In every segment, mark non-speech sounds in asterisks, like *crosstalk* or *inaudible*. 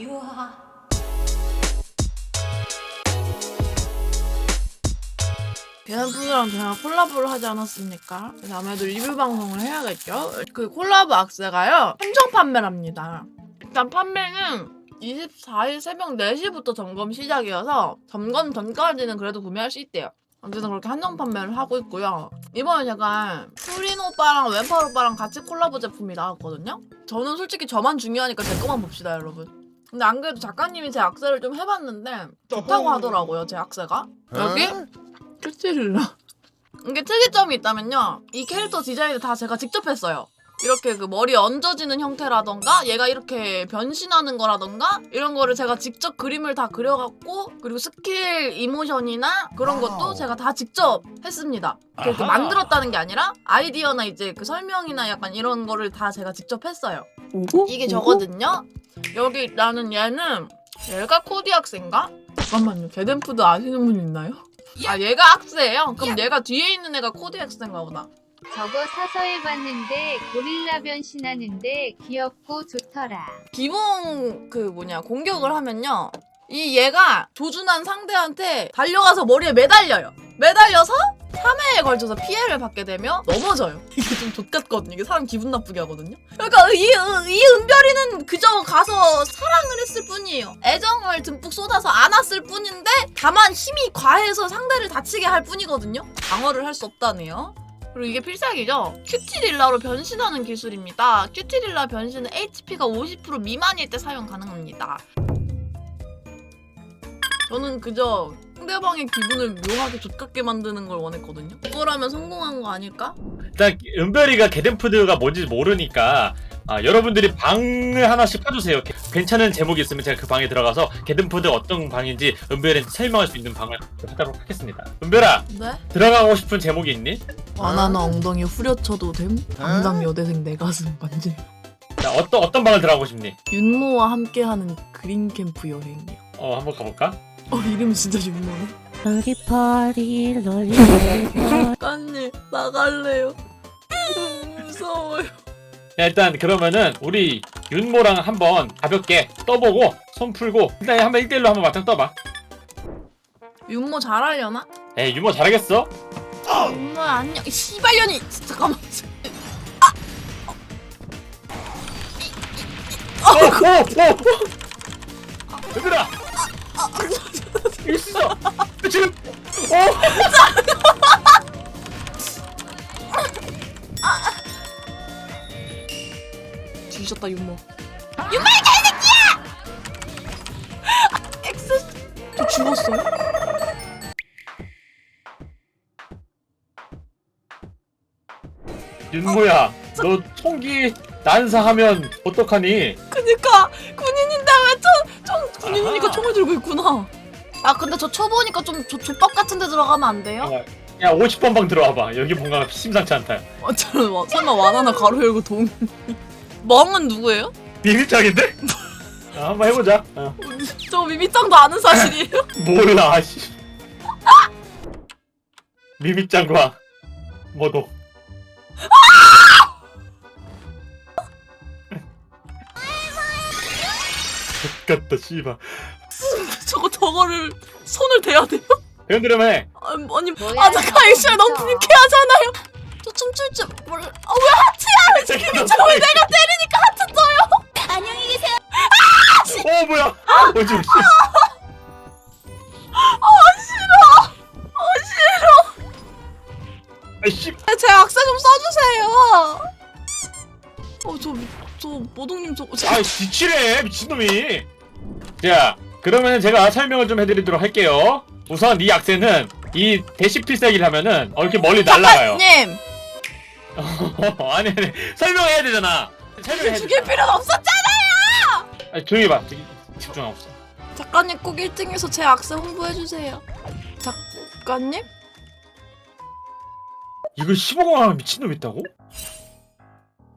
유하. 계란푸드랑 제가 콜라보를 하지 않았습니까? 그래서 아무래도 리뷰 방송을 해야겠죠? 그 콜라보 악세가요, 한정 판매를 합니다. 일단 판매는 24일 새벽 4시부터 점검 시작이어서 점검 전까지는 그래도 구매할 수 있대요. 어쨌든 그렇게 한정 판매를 하고 있고요. 이번에 제가 수린 오빠랑 왼팔 오빠랑 같이 콜라보 제품이 나왔거든요? 저는 솔직히 저만 중요하니까 제 거만 봅시다, 여러분. 근데 안 그래도 작가님이 제 악세를 좀 해봤는데 좋다고 하더라고요, 제 악세가. 여기 큐티릴라. 이게 특이점이 있다면요. 이 캐릭터 디자인을 다 제가 직접 했어요. 이렇게 그 머리 얹어지는 형태라던가 얘가 이렇게 변신하는 거라던가 이런 거를 제가 직접 그림을 다 그려갖고 그리고 스킬 이모션이나 그런 것도 제가 다 직접 했습니다. 이렇게 아하. 만들었다는 게 아니라 아이디어나 이제 그 설명이나 약간 이런 거를 다 제가 직접 했어요. 이게 저거든요. 여기 나는 얘는 얘가 코디 학생가? 잠깐만요. 개덴푸드 아시는 분 있나요? 아 얘가 학세예요? 그럼 얘가 뒤에 있는 애가 코디 학생가 보다. 저거 사서 해봤는데 고릴라 변신하는데 귀엽고 좋더라. 기본 그 뭐냐 공격을 하면요. 이 얘가 조준한 상대한테 달려가서 머리에 매달려요. 매달려서 3회에 걸쳐서 피해를 받게 되면 넘어져요. *laughs* 이게 좀 좆같거든요. 이게 사람 기분 나쁘게 하거든요. 그러니까 이, 이 은별이는 그저 가서 사랑을 했을 뿐이에요. 애정을 듬뿍 쏟아서 안았을 뿐인데 다만 힘이 과해서 상대를 다치게 할 뿐이거든요. 방어를 할 수 없다네요. 그리고 이게 필살기죠. 큐티릴라로 변신하는 기술입니다. 큐티릴라 변신은 HP가 50% 미만일 때 사용 가능합니다. 저는 그저 상대방의 기분을 묘하게 좆같게 만드는 걸 원했거든요. 이거라면 성공한 거 아닐까? 일단 은별이가 개덴푸드가 뭔지 모르니까 아, 여러분들이 방을 하나씩 파주세요. 게- 괜찮은 제목이 있으면 제가 그 방에 들어가서 개덴푸드 어떤 방인지 은별이한테 설명할 수 있는 방을 하도록 하겠습니다. 은별아 네? 들어가고 싶은 제목이 있니? 바나나 엉덩이 후려쳐도 됨? 당장 여대생 내 가슴 만질. 자, 어떤 어떤 방을 들어가고 싶니? 윤모와 함께하는 그린 캠프 여행이요. 어 한번 가볼까? 어 이름 진짜. 롤리파리 롤리파리 까님 나갈래요. 무서워요. 야, 일단 그러면은 우리 윤모랑 한번 가볍게 떠보고 손 풀고 일단 한번 1대1로 한번 맞짱 떠봐. 윤모 잘하려나? 에이 윤모 잘하겠어? 윤모 안녕. 이 씨발년이 잠깐만. 오! 오! 오! 얘들아! 있어! 지금! 오! 뒤졌다 윤모. 엑스 저 죽었어요? 윤모야 너 총기 난사하면 어떡하니? 그니까 군인인데 왜총 군인이니까 아하. 총을 들고 있구나. 아 근데 저 초보니까 좀 조, 족밥 같은 데 들어가면 안 돼요? 야 50번 방 들어와봐 여기 뭔가 심상치 않다 어, 저는 와- 설마 와나나 가로 열고 동 멍은 누구예요? 비밀장인데? 자, *laughs* 한번 해보자 어. 저 미미짱도 아는 사실이에요? *laughs* 몰라 씨 미미짱과 뭐도 X같다 *laughs* 씨발 저거 저거를 손을 대야 돼요? 회원들음 해 아, 아니 뭐야, 아 잠깐 액션 너무 진짜. 불쾌하잖아요. 저 춤출 줄 몰라. 아왜 하트야? 지금 저걸 내가 때리니까 하트 떠요. 안녕히 계세요. 어 뭐야 어 지금 씨 싫어. 아 싫어. 아이씨 제 악세 좀 써주세요. 어저저 모동님 저거 저- 아 지치래 미친놈이 자 그러면 제가 설명을 좀 해드리도록 할게요 우선 이 악세는 이 대시 필살기를 하면은 어, 이렇게 멀리 날아가요 작가님 *laughs* 아니 아니 설명해야 되잖아 설명해야 죽일 되잖아 필요는 없었잖아요. 아니, 조용히 봐 저기 집중하고 있어 작가님 꼭 1등에서 제 악세 홍보해 주세요. 작가님? 이걸 15강 하면 미친놈 있다고?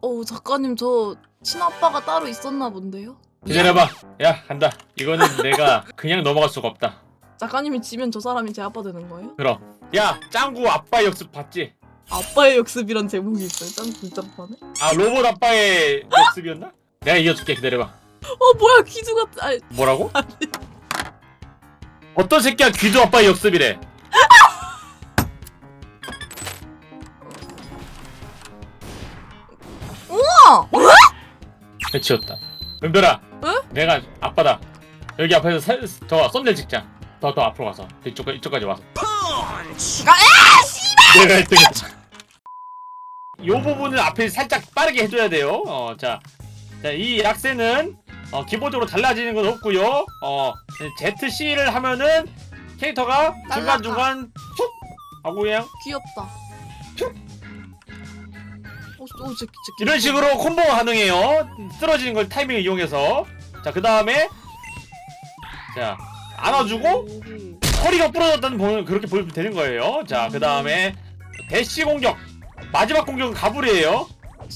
어 작가님 저 친아빠가 따로 있었나 본데요. 기다려봐 야 간다 이거는 *laughs* 내가 그냥 넘어갈 수가 없다 작가님이 지면 저 사람이 제 아빠 되는 거예요? 그럼 야 짱구 아빠 역습 봤지? 아빠의 역습이란 제목이 있어요. 짠 불장판에? 아 로봇 아빠의 역습이었나? *gasps* 내가 이겨줄게 기다려봐 어 뭐야 귀두 같. 아 뭐라고? *laughs* 어떤 새끼야 귀도 아빠의 역습이래. *laughs* 우와. 배치웠다. 은별아. 응? 내가 아빠다. 여기 앞에서 세, 더 썸네일 찍자. 더 더 앞으로 가서 이쪽 이쪽까지 와서. 내가 1등했다. 요 부분을 앞에 살짝 빠르게 해줘야 돼요. 어, 자, 자, 이 약세는 어, 기본적으로 달라지는 건 없고요. 어, ZC를 하면은 캐릭터가 중간 중간 툭 하고 그냥 귀엽다. 어, 어, 이런 식으로 콤보가 가능해요. 쓰러지는 걸 타이밍을 이용해서. 자, 그 다음에 자 안아주고 허리가 부러졌다는 보면 그렇게 보면 되는 거예요. 자, 그 다음에 대시 공격. 마지막 공격은 가불이에요.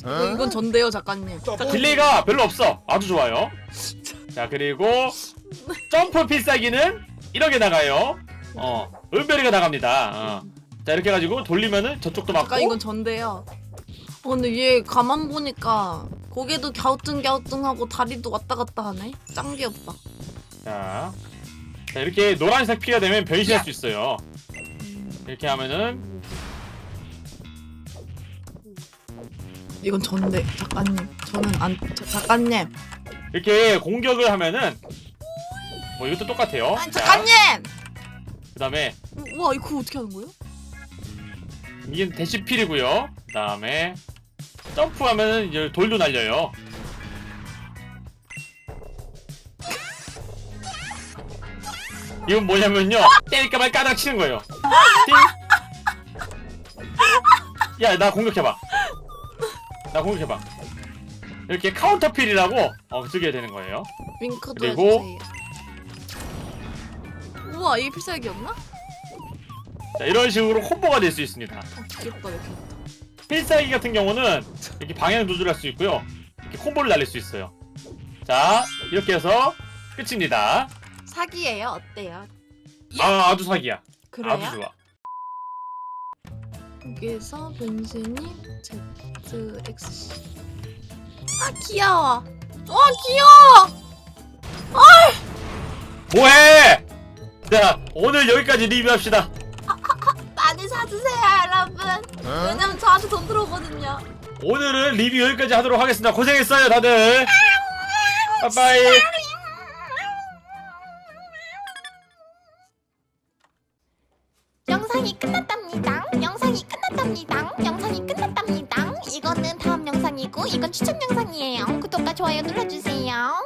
어, 이건 전데요 작가님. 딜레이가 별로 없어. 아주 좋아요. 자, 그리고 점프 필살기는 이렇게 나가요. 어, 은별이가 나갑니다. 어. 자, 이렇게 해가지고 돌리면은 저쪽도 맞고. 잠깐 이건 전데요. 어, 근데 얘 가만 보니까 고개도 갸우뚱갸우뚱하고 다리도 왔다 갔다 하네. 짱 귀엽다. 자, 자 이렇게 노란색 피가 되면 변신할 수 있어요. 이렇게 하면은 이건 전데 작가님. 저는 안 저, 작가님. 이렇게 공격을 하면은 뭐 이것도 똑같아요. 아, 작가님. 그다음에 우와 이거 어떻게 하는 거예요? 이게 대시 필이고요. 그다음에 점프하면은 이제 돌도 날려요. 이건 뭐냐면요. 때릴까 말 까닥 치는 거예요. 띵. 야, 나 공격해봐. 나 공격해봐. 이렇게 카운터필이라고 어, 쓰게 되는 거예요. 윙크도 그리고- 해주세요. 우와 이게 필살기였나? 자, 이런 식으로 콤보가 될 수 있습니다. 어, 귀엽다 이렇게. 필살기 같은 경우는 이렇게 방향 조절할 수 있고요. 이렇게 콤보를 날릴 수 있어요. 자, 이렇게 해서 끝입니다. 사기예요. 어때요? 아, 아주 사기야. 그래요? 아주 좋아. 여기서 변신이 ZX. 아 귀여워. 와 귀여워. 뭐해? 자, 오늘 여기까지 리뷰합시다. 왜냐면 저한테 돈 들어오거든요. 오늘은 리뷰 여기까지 하도록 하겠습니다. 고생했어요, 다들. 빠빠이. 영상이 끝났답니다. 영상이 끝났답니다. 영상이 끝났답니다. 이거는 다음 영상이고 이건 추천 영상이에요. 구독과 좋아요 눌러주세요.